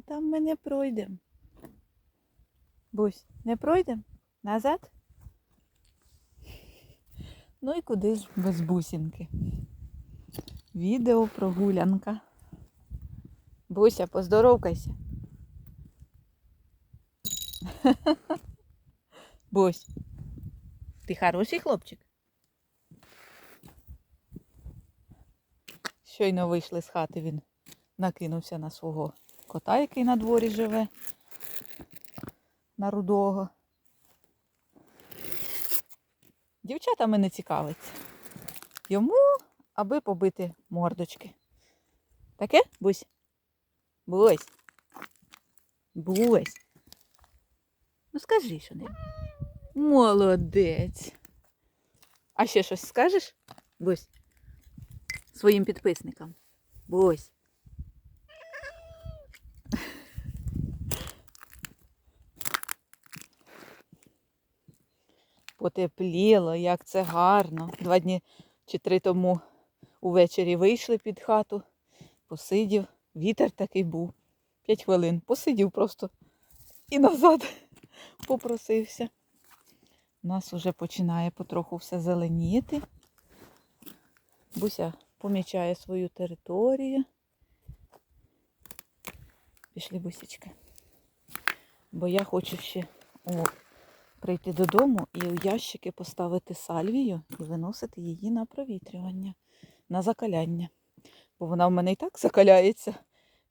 Там ми не пройдемо. Бусь, не пройдемо? Назад? Ну і куди ж без бусинки? Відео прогулянка. Буся, поздоровкайся. Бусь, ти хороший хлопчик? Щойно вийшли з хати, він накинувся на свого кота, який на дворі живе, на рудого. Дівчатами не цікавиться. Йому, аби побити мордочки. Таке? Бусь? Бусь. Бусь. Ну скажи що не. Молодець. А ще щось скажеш? Бусь? Своїм підписникам. Бусь. Потепліло, як це гарно. Два дні чи три тому увечері вийшли під хату, посидів. Вітер такий був. П'ять хвилин. Посидів просто і назад попросився. У нас вже починає потроху все зеленіти. Буся помічає свою територію. Пішли, бусічка. Бо я хочу ще о, прийти додому і у ящики поставити сальвію і виносити її на провітрювання, на закаляння. Бо вона в мене і так закаляється.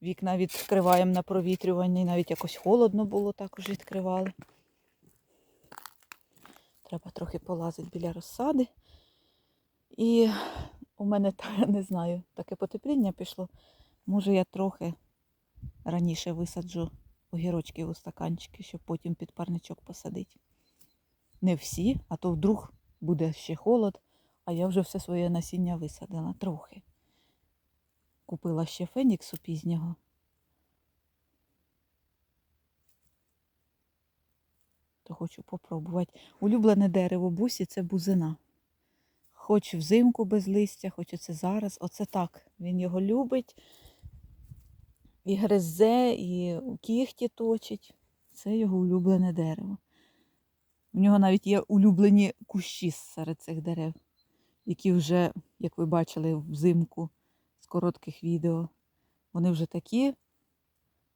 Вікна відкриваємо на провітрювання, і навіть якось холодно було, також відкривали. Треба трохи полазити біля розсади. І у мене, та- не знаю, таке потепління пішло. Може, я трохи раніше висаджу огірочки у стаканчики, щоб потім під парничок посадити. Не всі, а то вдруг буде ще холод, а я вже все своє насіння висадила трохи. Купила ще феніксу пізнього. То хочу попробувати. Улюблене дерево бусі це бузина. Хоч взимку без листя, хоч оце зараз. Оце так. Він його любить. І гризе, і кіхті точить. Це його улюблене дерево. У нього навіть є улюблені кущі серед цих дерев, які вже, як ви бачили, взимку з коротких відео. Вони вже такі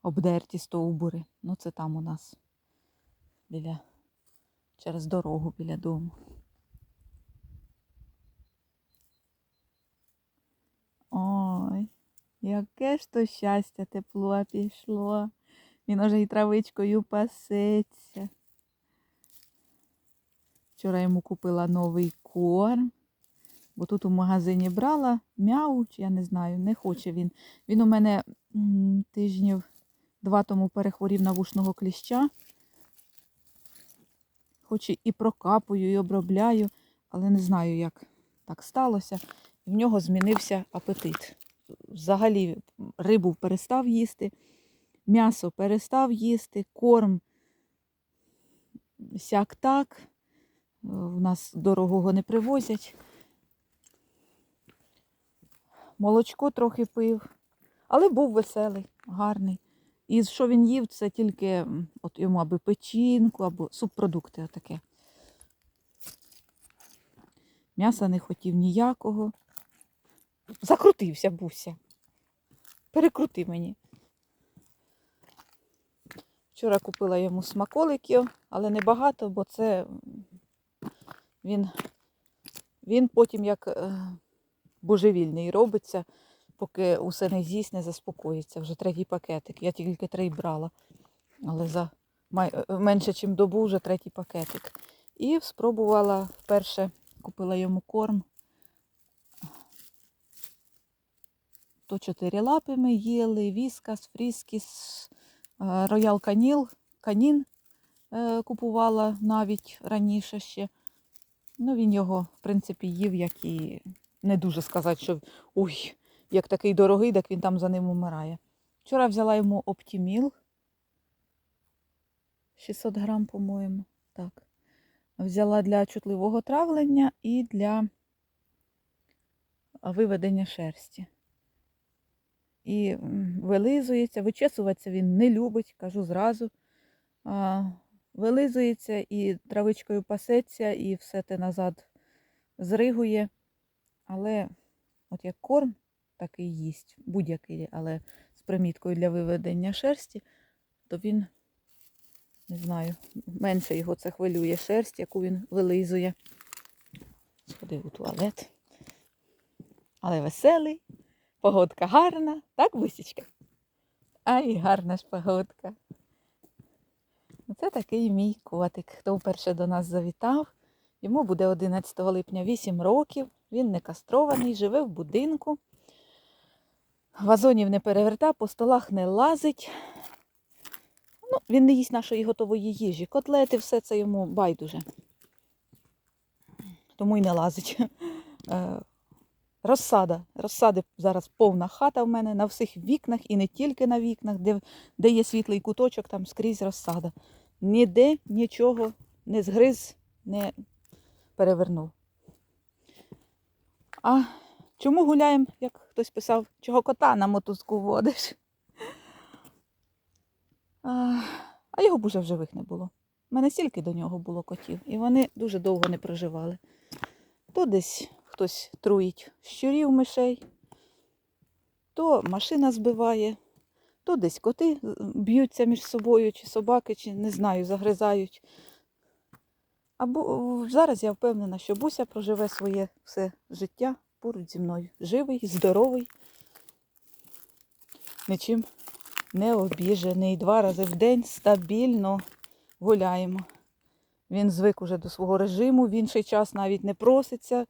обдерті стовбури. Ну, це там у нас біля, через дорогу біля дому. Ой, яке ж то щастя тепло пішло. Він уже і травичкою пасеться. Вчора йому купила новий корм, бо тут у магазині брала мяу, я не знаю, не хоче він. Він у мене тижнів два тому перехворів на вушного кліща. Хоч і прокапую, і обробляю, але не знаю, як так сталося. В нього змінився апетит. Взагалі рибу перестав їсти, м'ясо перестав їсти, корм сяк так. У нас дорогого не привозять. Молочко трохи пив, але був веселий, гарний. І що він їв, це тільки от йому аби печінку, або субпродукти отаке. М'яса не хотів ніякого. Закрутився буся. Перекрути мені. Вчора купила йому смаколиків, але не багато, бо це він, він потім як е, божевільний робиться, поки усе не з'їсть, не заспокоїться. Вже третій пакетик. Я тільки три брала. Але за е, менше, ніж добу вже третій пакетик. І спробувала вперше купила йому корм. То чотири лапи ми їли, віскас, фріскіс, е, роял каніл, канін купувала навіть раніше ще. Ну, він його, в принципі, їв, як і не дуже сказати, що ой, як такий дорогий, так він там за ним умирає. Вчора взяла йому оптіміл. 600 грам, по-моєму. Так. Взяла для чутливого травлення і для виведення шерсті. і вилизується. Вичесуватися він не любить, кажу зразу. Вилизується і травичкою пасеться, і все те назад зригує. Але от як корм, такий їсть, будь-який, але з приміткою для виведення шерсті, то він, не знаю, менше його це хвилює шерсть, яку він вилизує. Сходив у туалет. Але веселий, погодка гарна, так, бусічка? Ай, гарна ж погодка. Оце такий мій котик. Хто вперше до нас завітав. Йому буде 11 липня 8 років. Він не кастрований, живе в будинку. Вазонів не переверта, по столах не лазить. Ну, він не їсть нашої готової їжі. Котлети, все це йому байдуже. Тому й не лазить. Е, Розсада. Розсади зараз повна хата в мене на всіх вікнах і не тільки на вікнах, де, де є світлий куточок, там скрізь розсада. Ніде нічого не згриз, не перевернув. А чому гуляємо, як хтось писав, чого кота на мотузку водиш? А, а його б уже в живих не було. У мене стільки до нього було котів, і вони дуже довго не проживали. То десь хтось труїть щурів мишей, то машина збиває, то десь коти е, б'ються між собою, чи собаки, чи не знаю, загризають. Або зараз я впевнена, що Буся проживе своє все життя поруч зі мною. Живий, здоровий, нічим не обіжений. Два рази в день стабільно гуляємо. Він звик уже до свого режиму, в інший час навіть не проситься.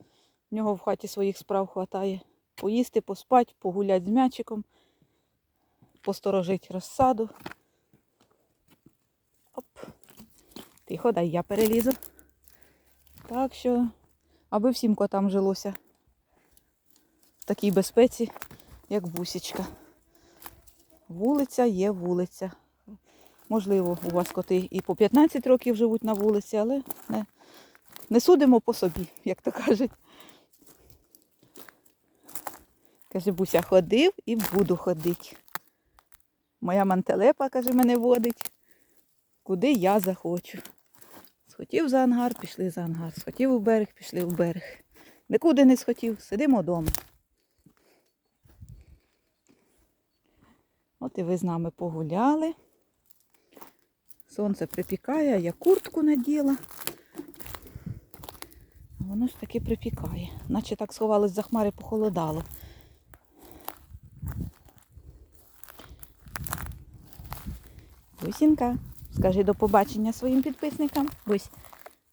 В нього в хаті своїх справ хватає. Поїсти, поспати, погуляти з м'ячиком, посторожить розсаду. Оп. Тихо, дай я перелізу. Так що, аби всім котам жилося в такій безпеці, як бусічка. Вулиця є вулиця. Можливо, у вас коти і по 15 років живуть на вулиці, але не, не судимо по собі, як то кажуть. Каже, Буся, ходив і буду ходити. Моя мантелепа, каже, мене водить, куди я захочу. Схотів за ангар, пішли за ангар. Схотів у берег, пішли в берег. Нікуди не схотів, сидимо вдома. От і ви з нами погуляли. Сонце припікає, я куртку наділа. Воно ж таки припікає. Наче так сховалось за хмари, похолодало. Бусінка, скажи до побачення своїм підписникам. Бусь,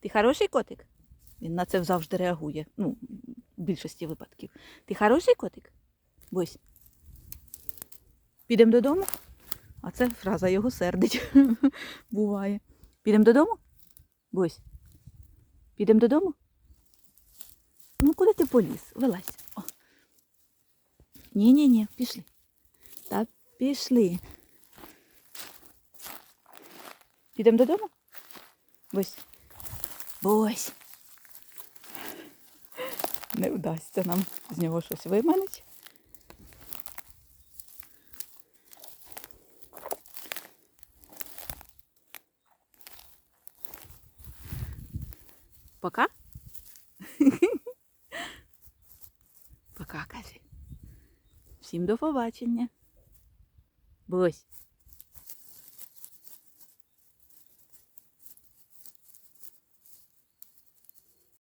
ти хороший котик? Він на це завжди реагує. Ну, в більшості випадків. Ти хороший котик? Бусь. Підемо додому? А це фраза його сердить. Буває. Підемо додому? Бусь. Підемо додому? Ну, куди ти поліз? Вилазь. Ні-ні-ні, пішли. Та пішли. Підемо додому? Бусь. Бусь. Не вдасться нам з нього щось виманити. Пока? Пока, каже. Всім до побачення. Бусь.